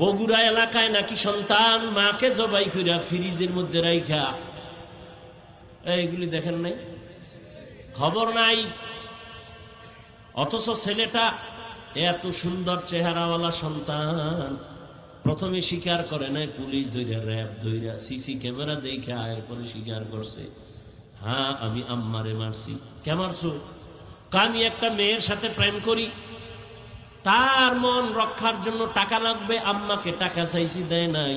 বগুড়া এলাকায় নাকি সন্তান মাকে জবাই কইরা ফ্রিজের মধ্যে রাইখা। এইগুলি দেখেন নাই? খবর নাই। অথচ ছেলেটা এত সুন্দর চেহারাওয়ালা সন্তান। প্রথমে স্বীকার করে নাই, পুলিশ ধৈরা র্যাব ধৈরা সিসি ক্যামেরা দেখে এরপরে স্বীকার করছে। হ্যাঁ আমি আম্মারে মারছি। কে মারছো? "কা, আমি একটা মেয়ের সাথে প্রেম করি। তার মন রক্ষার জন্য টাকা লাগবে, আম্মাকে টাকা চাইছি, দেয় নাই।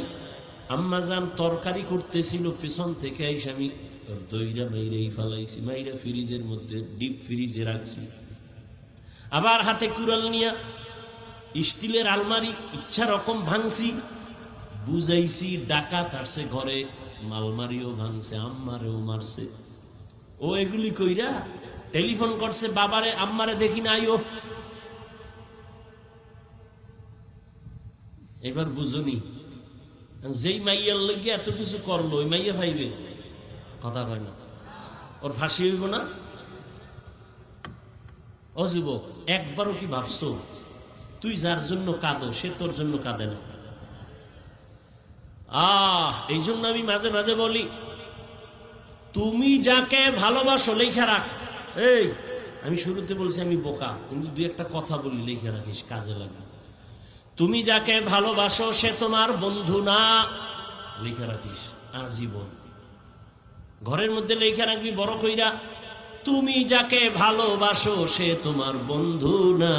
আম্মা যান তরকারি করতেছিল, পেছন থেকে আইসা আমি দইরা মাইরেই ফালাইছি, মাইরা ফ্রিজের মধ্যে ডিপ ফ্রিজে রাখছি। আবার হাতে কুড়াল নিয়া স্টিলের আলমারি ইচ্ছা রকম ভাঙছি, বুঝাইছি ডাকাত আসছে ঘরে, মালমারিও ভাঙছে, আম্মারেও মারছে। ও এগুলি কইরা টেলিফোন করছে, বাবারে, আম্মারে দেখি নাই ও। এবার বুঝুনি। যেই মাইয়ার লগে এত কিছু করল, ওই মাইয়া ভাইবে। কথা কয় না। ওর ফাঁসি হইব না? ও যুবক, একবারও কি ভাবছ? তুই যার জন্য কাঁদো, সে তোর জন্য কাঁদে না। আহ এই জন্য আমি মাঝে মাঝে বলি, তুমি যাকে ভালোবাসো, লেখা রাখ। এই, আমি শুরুতে বলছি আমি বোকা, কিন্তু দুই একটা কথা বলি, লেখা রাখিস, কাজে লাগবে। তুমি যাকে ভালোবাসো, সে তোমার বন্ধু না। লেখা রাখিস, আজীবন। ঘরের মধ্যে লেখা রাখবি, বড় কইরা, তুমি যাকে ভালোবাসো, সে তোমার বন্ধু না।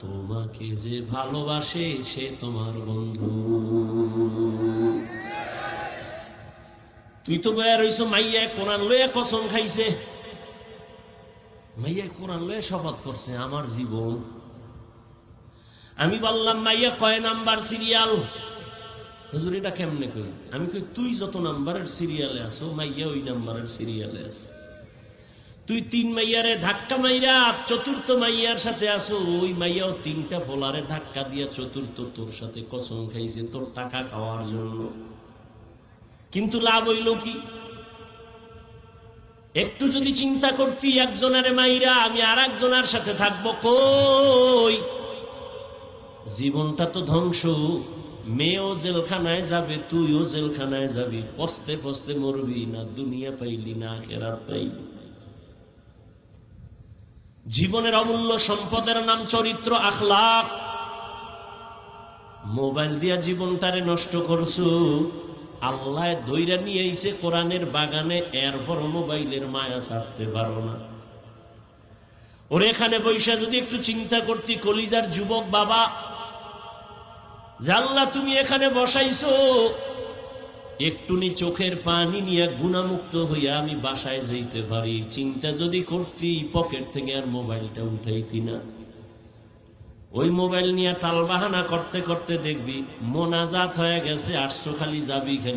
তোমাকে যে ভালোবাসে, সে তোমার বন্ধু। তুই তো বয়া রইছ, মাইয়া কোরআন লয়ে কসম খাইছে। মাইয়া কোরআন লয়ে শপথ করছে, আমার জীবন আমি বললাম, মাইয়া, কয় নাম্বার সিরিয়াল? হুজুর, এটা কেমনে কই আমি কই, তুই যত নাম্বারের সিরিয়ালে আছো, মাইয়া ওই নাম্বারের সিরিয়ালে আছে। তুই তিন মাইয়ারে ধাক্কা মাইরা চতুর্থ মাইয়ার সাথে আসো ওই মাইয়াও তিনটা ফোলারে ধাক্কা দিয়া চতুর্থ তোর সাথে কসম খাইছে, তোর টাকা খাওয়ার জন্য। কিন্তু লাভ হইল কি? একটু যদি চিন্তা করতি, একজনের মাইরা আমি আর একজনের সাথে থাকব কই? জীবনটা তো ধ্বংস। মেয়েও জেলখানায় যাবে, তুইও জেলখানায় যাবি। পস্তে পস্তে মরবি না, দুনিয়া পাইলি না খেরাত পাইলি। জীবনের অমূল্য সম্পদের নাম চরিত্র আখলাক। মোবাইল দিয়া জীবনটারে নষ্ট করছ। আল্লাহ দইরা নিয়ে আইছে কোরআনের বাগানে এরপর মোবাইলের মায়া ছাড়তে পারো না। ওর এখানে বৈশা যদি একটু চিন্তা করতি, কলিজার যুবক বাবা জাল্লা তুমি এখানে বসাইছো। একটুনি চোখের পানি নিয়ে গুণামুক্ত হইয়া আমি বাসায় যেতে পারি। চিন্তা যদি করতি, পকেট থেকে আর মোবাইলটা উঠাইতি না। ওই মোবাইল নিয়ে তালবাহানা করতে করতে দেখবি, মোনাজাত হয়ে গেছে আটশো খালি যাবি খালি।